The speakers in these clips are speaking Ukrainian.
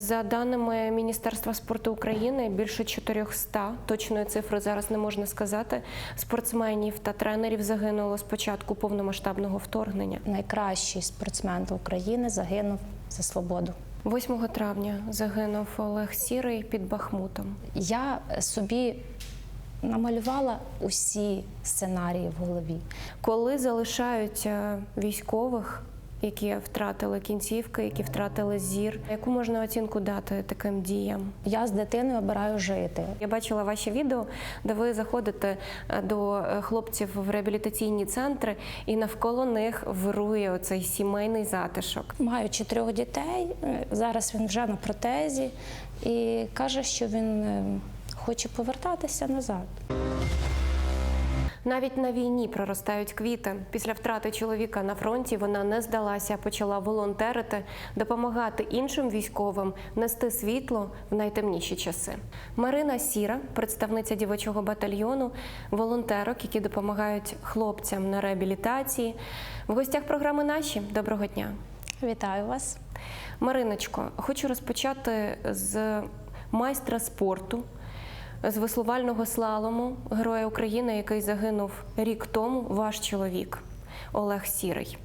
За даними Міністерства спорту України, більше 400, точної цифри зараз не можна сказати, спортсменів та тренерів загинуло з початку повномасштабного вторгнення. Найкращий спортсмен України загинув за свободу. 8 травня загинув Олег Сірий під Бахмутом. Я собі намалювала усі сценарії в голові. Коли залишають військових, які втратили кінцівки, які втратили зір, яку можна оцінку дати таким діям? Я з дитиною обираю жити. Я бачила ваші відео, де ви заходите е, до е, хлопців в реабілітаційні центри, і навколо них вирує оцей сімейний затишок. Маю чотирьох дітей. е, Зараз він вже на протезі і каже, що він хоче повертатися назад. Навіть на війні проростають квіти. Після втрати чоловіка на фронті вона не здалася, почала волонтерити, допомагати іншим військовим нести світло в найтемніші часи. Марина Сіра, представниця дівочого батальйону, волонтерок, які допомагають хлопцям на реабілітації. В гостях програми наші. Доброго дня. Вітаю вас. Мариночко, хочу розпочати з майстра спорту, з веслувального слалому, героя України, який загинув рік тому, ваш чоловік Олег Сірий.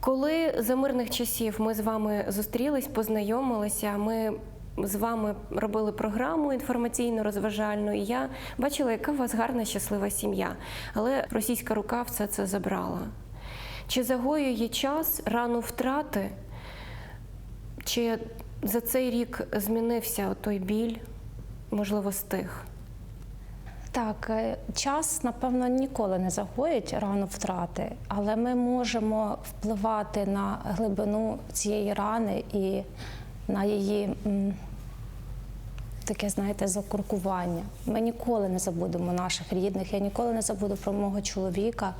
Коли за мирних часів ми з вами зустрілись, познайомилися, ми з вами робили програму інформаційно розважальну, і я бачила, яка у вас гарна щаслива сім'я. Але російська рука все це забрала. Чи загоює час рану втрати? Чи за цей рік змінився той біль, можливо, стих? Так, е, час, напевно, ніколи не загоїть рану втрати, але ми можемо впливати на глибину цієї рани і на її таке, знаєте, закуркування. Ми ніколи не забудемо наших рідних, я ніколи не забуду про мого чоловіка.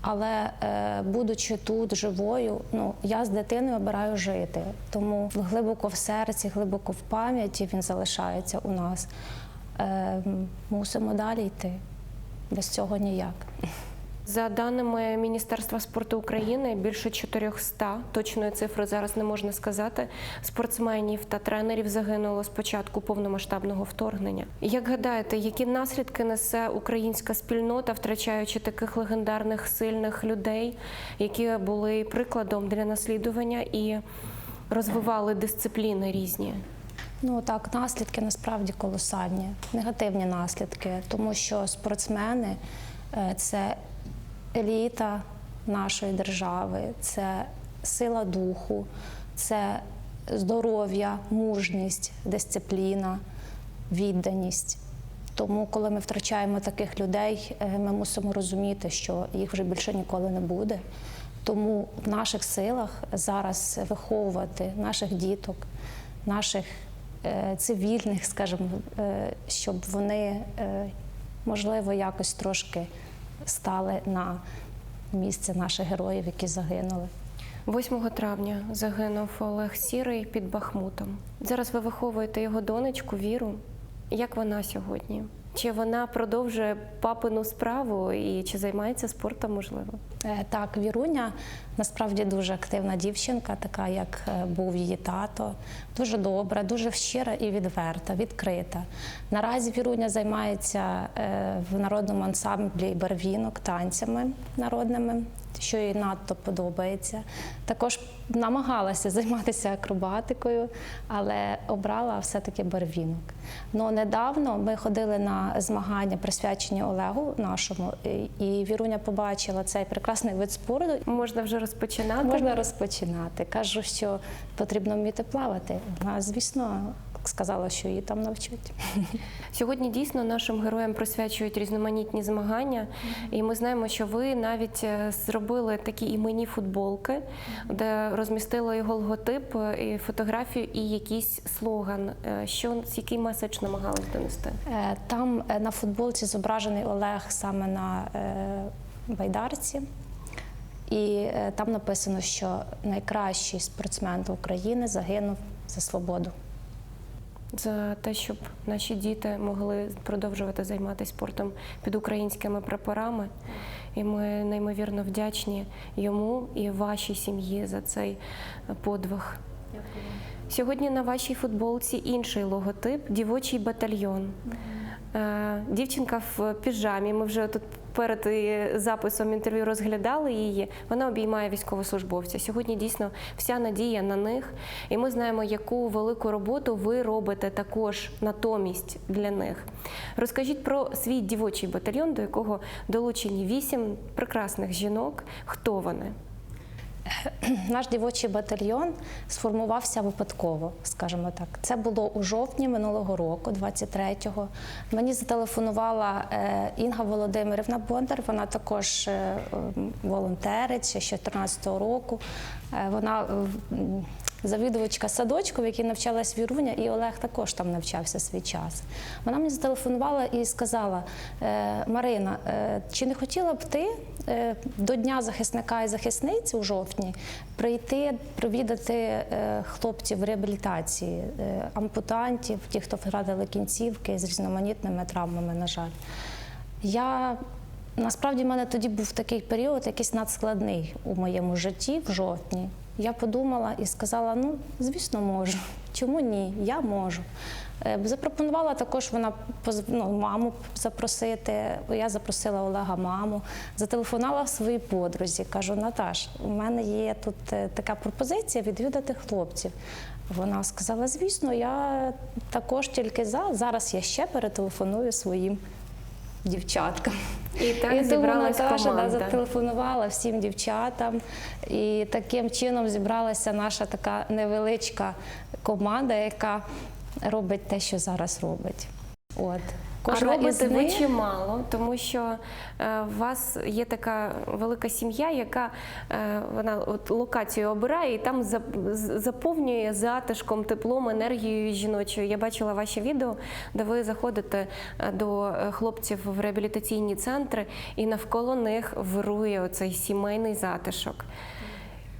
Але е, будучи тут живою, ну я з дитиною обираю жити. Тому глибоко в серці, глибоко в пам'яті він залишається у нас. Е, мусимо далі йти. Без цього ніяк. За даними Міністерства спорту України, більше 400, точної цифри зараз не можна сказати, спортсменів та тренерів загинуло з початку повномасштабного вторгнення. Як гадаєте, які наслідки несе українська спільнота, втрачаючи таких легендарних сильних людей, які були прикладом для наслідування і розвивали дисципліни різні? Ну так, наслідки насправді колосальні, негативні наслідки, тому що спортсмени е, це еліта нашої держави, це сила духу, це здоров'я, мужність, дисципліна, відданість. Тому, коли ми втрачаємо таких людей, е, ми мусимо розуміти, що їх вже більше ніколи не буде. Тому в наших силах зараз виховувати наших діток, наших е, цивільних, скажімо, е, щоб вони, можливо, якось трошки стали на місце наших героїв, які загинули. 8 травня загинув Олег Сірий під Бахмутом. Зараз ви виховуєте його донечку Віру. Як вона сьогодні? Чи вона продовжує папину справу і чи займається спортом, можливо? Е, Так, Віруня насправді дуже активна дівчинка, така як е, був її тато, дуже добра, дуже щира і відверта, відкрита. Наразі Віруня займається е, в народному ансамблі барвінок танцями народними, що їй надто подобається. Також намагалася займатися акробатикою, але обрала все-таки барвінок. Ну недавно ми ходили на змагання, присвячені Олегу нашому, і- Віруня побачила цей прекрасний вид спорту. Можна вже розпочинати. Можна розпочинати. Кажу, що потрібно вміти плавати. Вона, звісно, сказала, що її там навчать. Сьогодні дійсно нашим героям присвячують різноманітні змагання, і ми знаємо, що ви навіть е, зробили такі іменні футболки, де розмістили його логотип, е, і фотографію і якийсь слоган. Е, Що який меседж намагались донести? Там на футболці зображений Олег саме на байдарці. І там написано, що найкращий спортсмен України загинув за свободу. За те, щоб наші діти могли продовжувати займатися спортом під українськими прапорами. І ми неймовірно вдячні йому і вашій сім'ї за цей подвиг. Сьогодні на вашій футболці інший логотип дівочий батальйон. Е, Дівчинка в піжамі. Ми вже тут перед е, записом інтерв'ю розглядали її. Вона обіймає військовослужбовця. Сьогодні дійсно вся надія на них. І ми знаємо, яку велику роботу ви робите також натомість для них. Розкажіть про свій дівочий батальйон, до якого долучені вісім прекрасних жінок. Хто вони? Наш дівочий батальйон сформувався випадково, скажімо так. Це було у жовтні минулого року, 23-го. Мені зателефонувала е, Інга Володимирівна Бондар. Вона також е, волонтерить ще з 2014 року. Е, Вона завідувачка садочку, в якій навчалась Віруня, і Олег також там навчався свій час. Вона мені зателефонувала і сказала: «Е, Марина, чи не хотіла б ти до Дня захисника і захисниць у жовтні прийти провідати е, хлопців в реабілітації, е, ампутантів, ті, хто втратили кінцівки з різноманітними травмами, на жаль. Я насправді в мене тоді був такий період, якийсь надскладний у моєму житті в жовтні. Я подумала і сказала: ну, звісно, можу. Чому ні? Я можу. Е, Запропонувала також вона ну, маму запросити. Я запросила Олега маму, зателефонувала своїй подрузі. Кажу, Наташ, у мене є тут е, така пропозиція відвідати хлопців. Вона сказала: звісно, я також тільки за. Зараз я ще перетелефоную своїм дівчаткам. І так і тому зібралась Наташа да, зателефонувала всім дівчатам, і таким чином зібралася наша така невеличка команда, яка робить те, що зараз робить. От. Кожна із робите ви них- чимало, тому що е, у вас є така велика сім'я, яка е, вона от локацію обирає і там зап- з- заповнює затишком, теплом, енергією жіночою. Я бачила ваші відео, де ви заходите е, до е, хлопців в реабілітаційні центри, і навколо них вирує оцей сімейний затишок.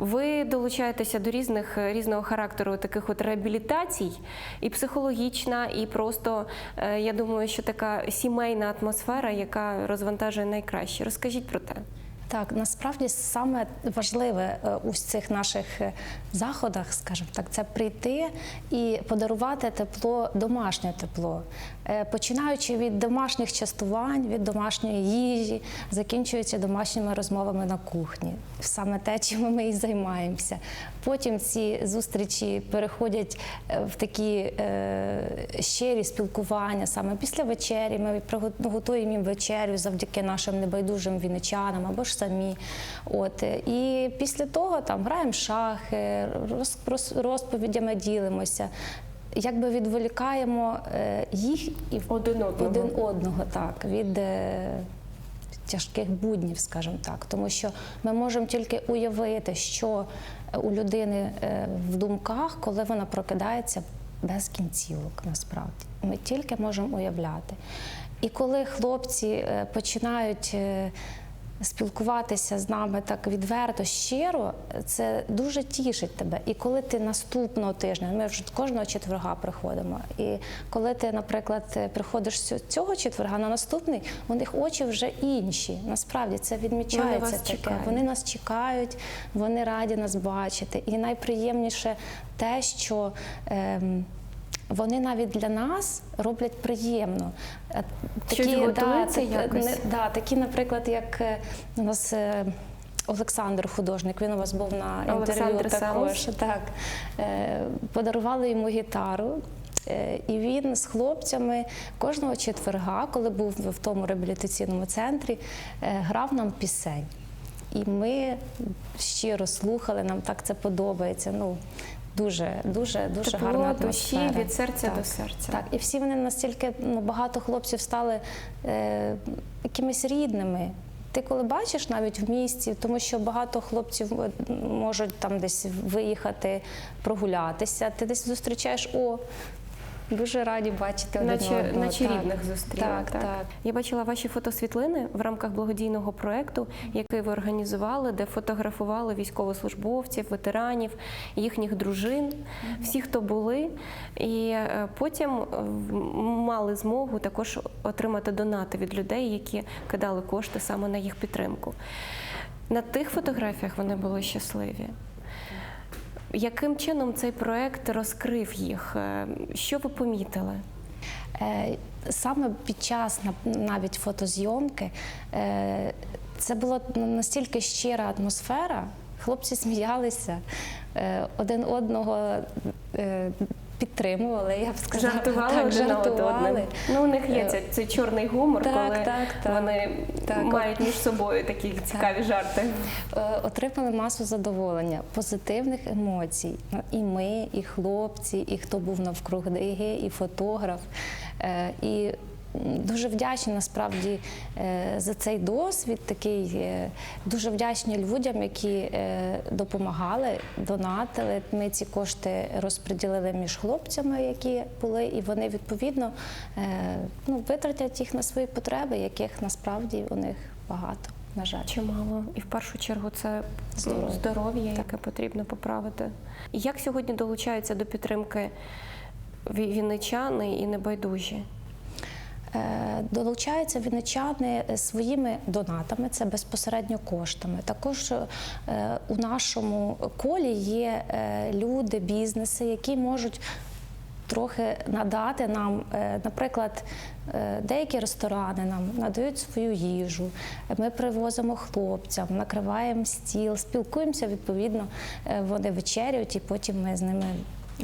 Ви долучаєтеся до різних різного характеру таких от реабілітацій, і психологічна, і просто е, я думаю, що така сімейна атмосфера, яка розвантажує найкраще. Розкажіть про те. Так, насправді саме важливе е, у цих наших е, заходах, скажімо так, це прийти і подарувати тепло, домашнє тепло, Е, починаючи від домашніх частувань, від домашньої їжі, закінчуючи домашніми розмовами на кухні. Саме те, чим ми і займаємося. Потім ці зустрічі переходять в такі щирі спілкування. Саме після вечері ми готуємо їм вечерю завдяки нашим небайдужим віничанам або ж самі. От е, і після того там граємо шахи, роз, роз- розповідями ділимося. Якби відволікаємо е, їх і Один одного. один одного так від е, тяжких буднів, скажімо так, тому що ми можемо тільки уявити, що у людини в думках, коли вона прокидається без кінцівок, насправді ми тільки можемо уявляти. І коли хлопці починають спілкуватися з нами так відверто, щиро, це дуже тішить тебе. І коли ти наступного тижня, ми вже кожного четверга приходимо. І коли ти, наприклад, приходиш цього четверга на наступний, у них очі вже інші. Насправді це відмічається вас таке. чекають. Вони нас чекають, вони раді нас бачити. І найприємніше те, що. Ем, вони навіть для нас роблять приємно. Е, Щось готується так, якось? Да, такі, наприклад, як е, у нас е, Олександр художник, він у вас був на інтерв'ю також. Так. Подарували йому гітару. І він з хлопцями кожного четверга, коли був в тому реабілітаційному центрі, грав нам пісень. І ми щиро слухали, нам так це подобається. Ну, дуже, дуже, дуже Тепло гарна душі від серця Так. до серця. Так, і всі вони настільки ну, багато хлопців стали е, якимись рідними. Ти коли бачиш навіть в місті, тому що багато хлопців е, можуть там десь виїхати прогулятися, ти десь зустрічаєш о. Дуже раді бачити один Наче, одного. наче Так. рідних зустріли. Так, так. Я бачила ваші фотосвітлини в рамках благодійного проекту, який ви організували, де фотографували військовослужбовців, ветеранів, їхніх дружин, всі, хто були, і е, потім е, мали змогу також отримати донати від людей, які кидали кошти саме на їх підтримку. На тих фотографіях вони були щасливі. Яким чином цей проект розкрив їх? Е, Що ви помітили? Е, Саме під час на- навіть фотозйомки е, це була настільки щира атмосфера, хлопці сміялися, один одного підтримували, я б сказала. Жартували так, один жартували. одним? Ну, у них є Е, цей, цей чорний гумор, так, коли так, так. вони Так. мають між собою такі цікаві жарти. Е, отримали масу задоволення, позитивних емоцій. Ну, І ми, і хлопці, і хто був навкруг диги, і фотограф. Е, І дуже вдячні насправді е, за цей досвід. Такий е, дуже вдячні людям, які е, допомагали, донатили. Ми ці кошти розподілили між хлопцями, які були, і вони відповідно ну, витратять їх на свої потреби, яких насправді у них багато. На жаль. Чимало. І в першу чергу це Здоров'я. яке потрібно поправити. Як сьогодні долучаються до підтримки ві- вінничани і небайдужі? Е, Долучаються вінничани своїми донатами, це безпосередньо коштами. Також е, у нашому колі є е, люди, бізнеси, які можуть трохи надати нам, е, наприклад, е, деякі ресторани нам надають свою їжу. Ми привозимо хлопцям, накриваємо стіл, спілкуємося. Відповідно, е, вони вечерюють, і потім ми з ними.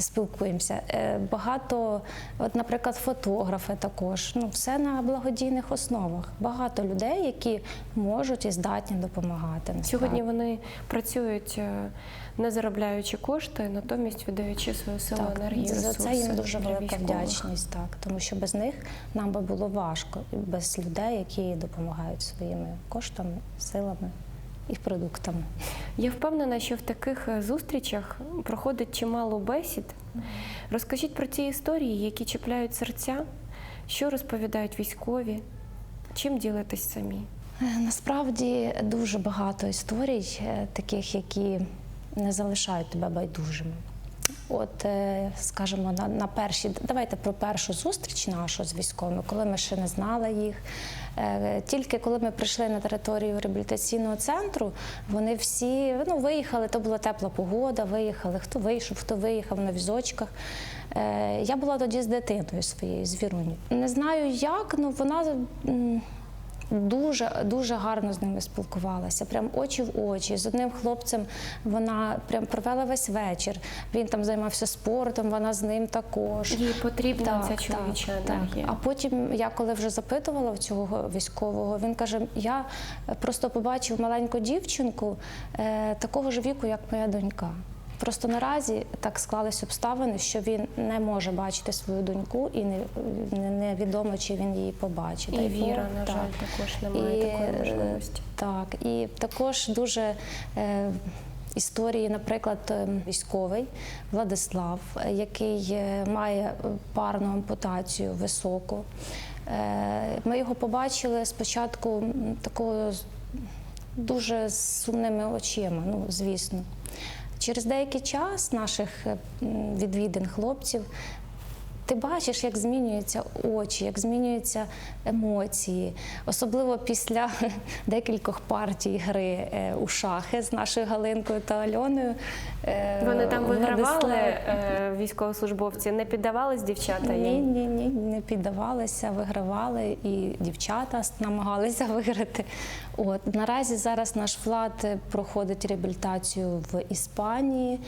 Спілкуємося. Е, Багато, от, наприклад, фотографи також. Ну, все на благодійних основах. Багато людей, які можуть і здатні допомагати. насправді. Сьогодні вони працюють е, не заробляючи кошти, натомість віддаючи свою силу Так, енергію. за це їм дуже велика вдячність, так тому що без них нам би було важко, без людей, які допомагають своїми коштами, силами і продуктами. Я впевнена, що в таких е, зустрічах проходить чимало бесід. Розкажіть про ті історії, які чіпляють серця, що розповідають військові, чим ділитесь самі. Е, Насправді дуже багато історій, е, таких, які не залишають тебе байдужими. От, е, скажімо, на, на перші, давайте про першу зустріч нашу з військовими, коли ми ще не знали їх. Е, Тільки коли ми прийшли на територію реабілітаційного центру, вони всі ну, виїхали, то була тепла погода, виїхали, хто вийшов, хто виїхав на візочках. Е, Я була тоді з дитиною своєю, з Віруню. Не знаю як, ну вона. Дуже дуже гарно з ними спілкувалася, прям очі в очі. З одним хлопцем вона прям провела весь вечір. Він там займався спортом, вона з ним також. Їй потрібна ця чоловіча енергія. А потім я коли вже запитувала в цього військового, він каже: я просто побачив маленьку дівчинку е, такого ж віку, як моя донька. Просто наразі так склались обставини, що він не може бачити свою доньку, і не, не- невідомо, чи він її побачить. І віра, на Так. жаль, також немає І, такої е, можливості. Так, і також дуже е, історії, наприклад, е, військовий Владислав, який е, має парну ампутацію високу. Ми його побачили спочатку такою дуже сумними очима, ну звісно. Через деякий час наших е, відвідин хлопців ти бачиш, як змінюються очі, як змінюються емоції, особливо після декількох партій гри е, у шахи з нашою Галинкою та Альоною. Е, Вони там вигравали е, військовослужбовці, не піддавались дівчата Ні, ні, ні, не піддавалися, вигравали, і дівчата намагалися виграти. От наразі зараз наш влад проходить реабілітацію в Іспанії,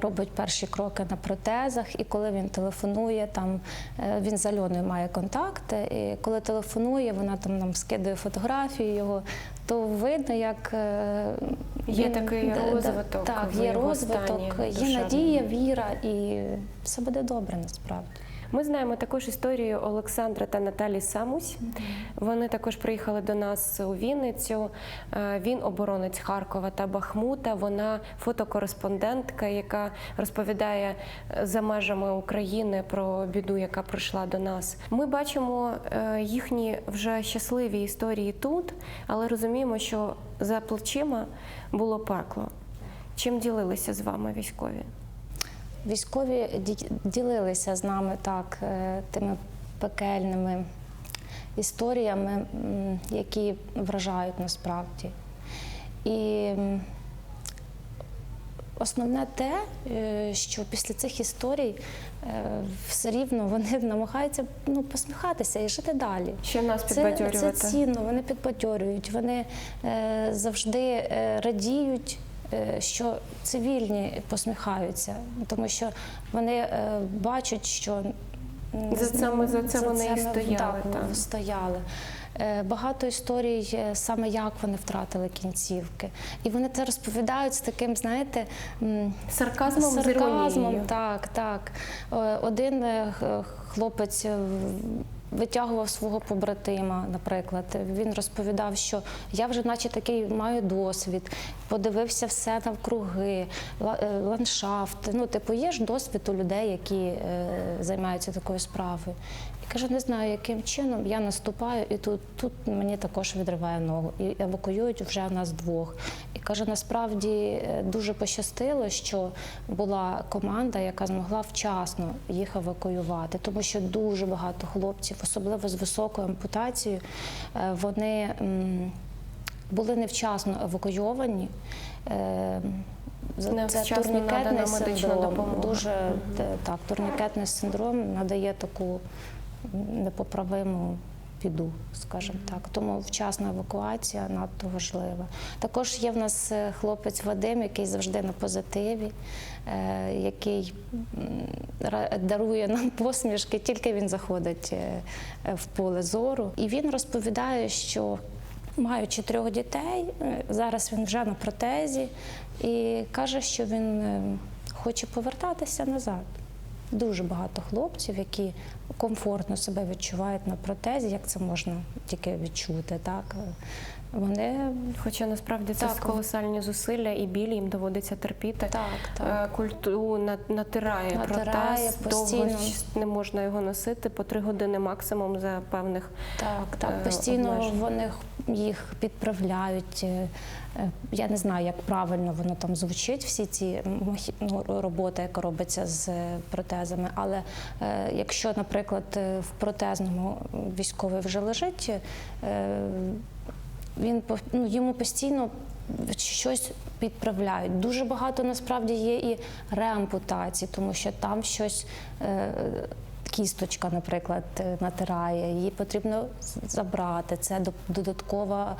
робить перші кроки на протезах. І коли він телефонує, там е, він з Альоною має контакти. І коли телефонує, вона там нам скидує фотографії його. То видно, як є Є такий да, да, розвиток Так, є розвиток, є надія, віра, і все буде добре насправді. Ми знаємо також історію Олександра та Наталі Самусь. Вони також приїхали до нас у Вінницю. Е, Він оборонець Харкова та Бахмута. Вона фотокореспондентка, яка розповідає е, за межами України про біду, яка прийшла до нас. Ми бачимо е, їхні вже щасливі історії тут, але розуміємо, що за плечима було пекло. Чим ділилися з вами військові? Військові ділилися з нами так е, тими пекельними історіями, які вражають насправді. І основне те, е, що після цих історій е, все рівно вони намагаються ну, посміхатися і жити далі. Ще нас Це, це підбадьорювати. цінно, вони підбадьорюють, вони завжди радіють. Е, Що цивільні посміхаються, тому що вони е, бачать, що За це ми- за це вони і стояли, так, так. стояли. Е, Багато історій саме як вони втратили кінцівки, і вони це розповідають з таким, знаєте, м, Сарказмом, з Так, так. Один хлопець витягував свого побратима, наприклад. Він розповідав, що я вже, наче такий, маю досвід, подивився все навкруги, е, ландшафт. Ну, типу, є ж досвід у людей, які е, займаються такою справою. І каже, не знаю, яким чином я наступаю, і тут, тут мені також відриває ногу. І евакуюють вже нас двох. І каже, насправді е, дуже пощастило, що була команда, яка змогла вчасно їх евакуювати, тому що дуже багато хлопців, особливо з високою ампутацією, е, вони були невчасно евакуйовані. Е, надана медична синдром. Дуже так, турнікетний синдром надає таку непоправиму біду, скажімо так. Тому вчасна евакуація надто важлива. Також є в нас е, хлопець Вадим, який завжди на позитиві, який дарує нам посмішки, тільки він заходить е, е, в поле зору. І він розповідає, що маючи трьох дітей, е, зараз він вже на протезі, і каже, що він хоче повертатися назад. Дуже багато хлопців, які комфортно себе відчувають на протезі, як це можна тільки відчути, так вони Хоча насправді це Так. колосальні зусилля і біль їм доводиться терпіти. так, так. Е, Культу на- натирає, Натирає протез, довго постійно. не можна його носити по три години максимум за певних. Так, е, так, постійно обмежень. вони їх підправляють. е, е, Я не знаю, як правильно воно там звучить, всі ці ну, роботи, яка робиться з е, протезами. Але е, якщо, наприклад, е, в протезному військовий вже лежить, е, він ну, йому постійно щось підправляють. Дуже багато насправді є і реампутацій, тому що там щось. е, Кісточка, наприклад, е, натирає, її потрібно забрати. Це до- додаткова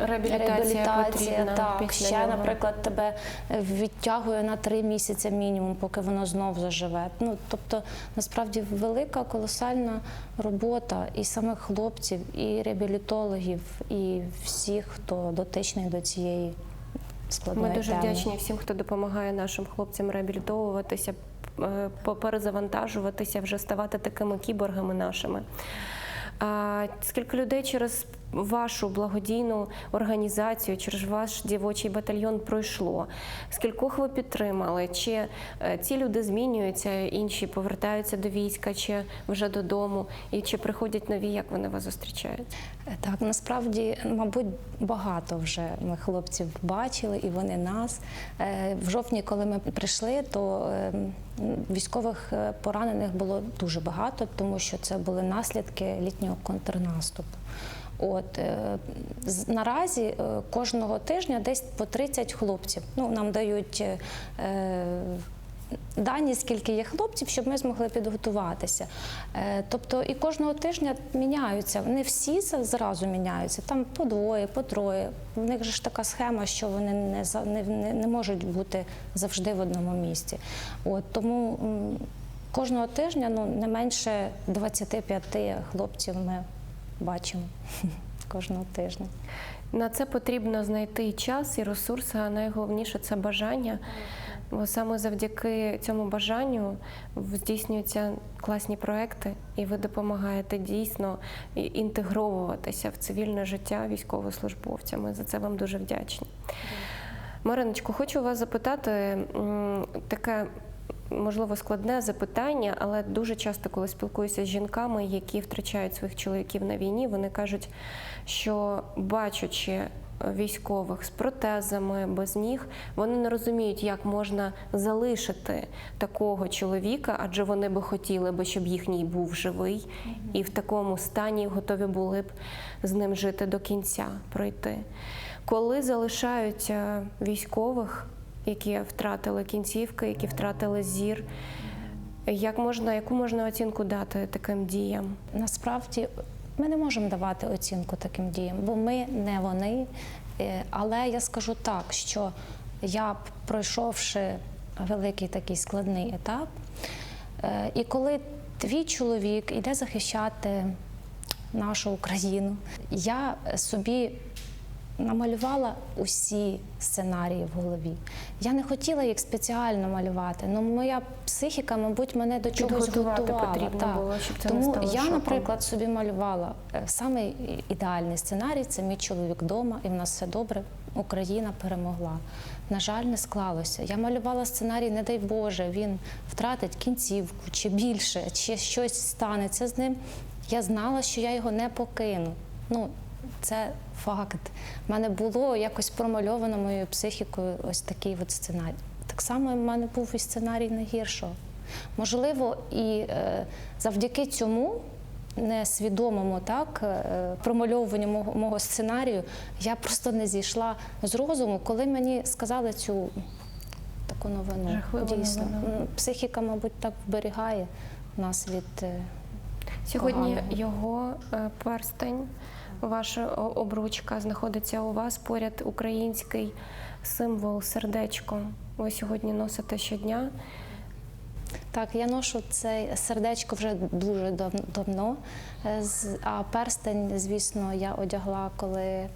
ем, Реабілітація, потрібна так. після Ще, нього. наприклад, тебе відтягує на три місяці мінімум, поки воно знов заживе. Ну тобто, насправді велика колосальна робота і самих хлопців, і реабілітологів, і всіх, хто дотичний до цієї складної Ми дуже теми. вдячні всім, хто допомагає нашим хлопцям реабілітовуватися, е, поперезавантажуватися, вже ставати такими кіборгами нашими. Скільки людей через вашу благодійну організацію, через ваш дівочий батальйон пройшло? Скількох ви підтримали? Чи е, ці люди змінюються, інші повертаються до війська, чи вже додому? І чи приходять нові, як вони вас зустрічають? Е, Так, насправді, мабуть, багато вже ми хлопців бачили, і вони нас. Е, В жовтні, коли ми прийшли, то е, військових поранених було дуже багато, тому що це були наслідки літнього контрнаступу. От е, наразі е, кожного тижня десь по 30 хлопців. Ну нам дають. е, Дані, скільки є хлопців, щоб ми змогли підготуватися. Тобто і кожного тижня міняються. Не всі зразу міняються, там по двоє, по троє. У них же ж така схема, що вони не, не, не, можуть бути завжди в одному місці. От, тому кожного тижня ну, не менше 25 хлопців ми бачимо кожного тижня. На це потрібно знайти час і ресурси, а найголовніше це бажання. Бо саме завдяки цьому бажанню здійснюються класні проекти, і ви допомагаєте дійсно інтегровуватися в цивільне життя військовослужбовцями. За це вам дуже вдячні. Мариночко, хочу вас запитати таке. Можливо, складне запитання, але дуже часто, коли спілкуюся з жінками, які втрачають своїх чоловіків на війні, вони кажуть, що бачачи військових з протезами без ніг, вони не розуміють, як можна залишити такого чоловіка, адже вони би хотіли би, щоб їхній був живий, і в такому стані готові були б з ним жити до кінця, пройти. Коли залишають е, військових які втратили кінцівки, які втратили зір. Як можна, яку можна оцінку дати таким діям? Насправді ми не можемо давати оцінку таким діям, бо ми не вони. Е, Але я скажу так, що я, пройшовши великий такий складний етап, е, і коли твій чоловік іде захищати нашу Україну, я собі намалювала усі сценарії в голові. Я не хотіла їх спеціально малювати, але моя психіка, мабуть, мене до чогось готувала. потрібно так. було, щоб це не Тому стало я, шоком. наприклад, собі малювала е, самий ідеальний сценарій це мій чоловік вдома, і в нас все добре. Україна перемогла. На жаль, не склалося. Я малювала сценарій, не дай Боже, він втратить кінцівку чи більше, чи щось станеться з ним. Я знала, що я його не покину. Ну, це факт. У мене було якось промальовано моєю психікою ось такий от сценарій. Так само в мене був і сценарій найгіршого. Можливо, і е, завдяки цьому несвідомому так, е, промальовуванню мого, мого сценарію, я просто не зійшла з розуму, коли мені сказали цю таку новину. Жахливу Дійсно. новину. Психіка, мабуть, так вберігає нас від. е, Сьогодні Поганого. його перстень, ваша обручка знаходиться у вас поряд український символ сердечко. Ви сьогодні носите щодня. Так, я ношу це сердечко вже дуже дав- давно. Е, А перстень, звісно, я одягла, коли,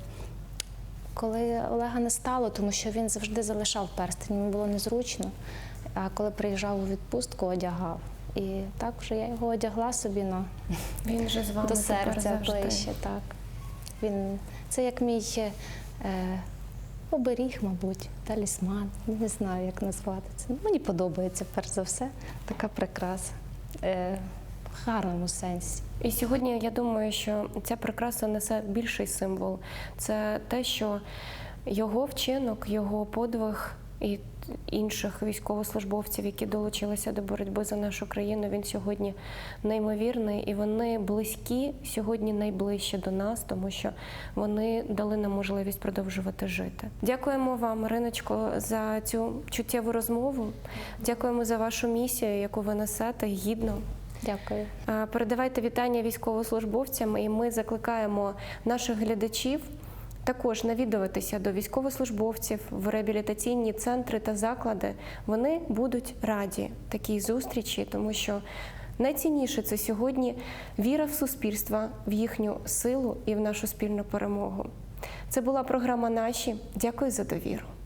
коли Олега не стало, тому що він завжди залишав перстень, йому було незручно. А коли приїжджав у відпустку, одягав. І так вже я його одягла собі на, Він же з вами до серця завжди. ближче. Так. Він, це як мій е, оберіг, мабуть, талісман. Не знаю, як назвати це. Мені подобається, перш за все, така прикраса. Е, гарному сенсі. І сьогодні я думаю, що ця прикраса несе більший символ. Це те, що його вчинок, його подвиг і інших військовослужбовців, які долучилися до боротьби за нашу країну, він сьогодні неймовірний, і вони близькі сьогодні найближче до нас, тому що вони дали нам можливість продовжувати жити. Дякуємо вам, Риночко, за цю чуттєву розмову. Дякуємо за вашу місію, яку ви несете гідно. Дякую. Передавайте вітання військовослужбовцям, і ми закликаємо наших глядачів також навідуватися до військовослужбовців в реабілітаційні центри та заклади. Вони будуть раді такій зустрічі, тому що найцінніше це сьогодні віра в суспільство, в їхню силу і в нашу спільну перемогу. Це була програма Наші. Дякую за довіру.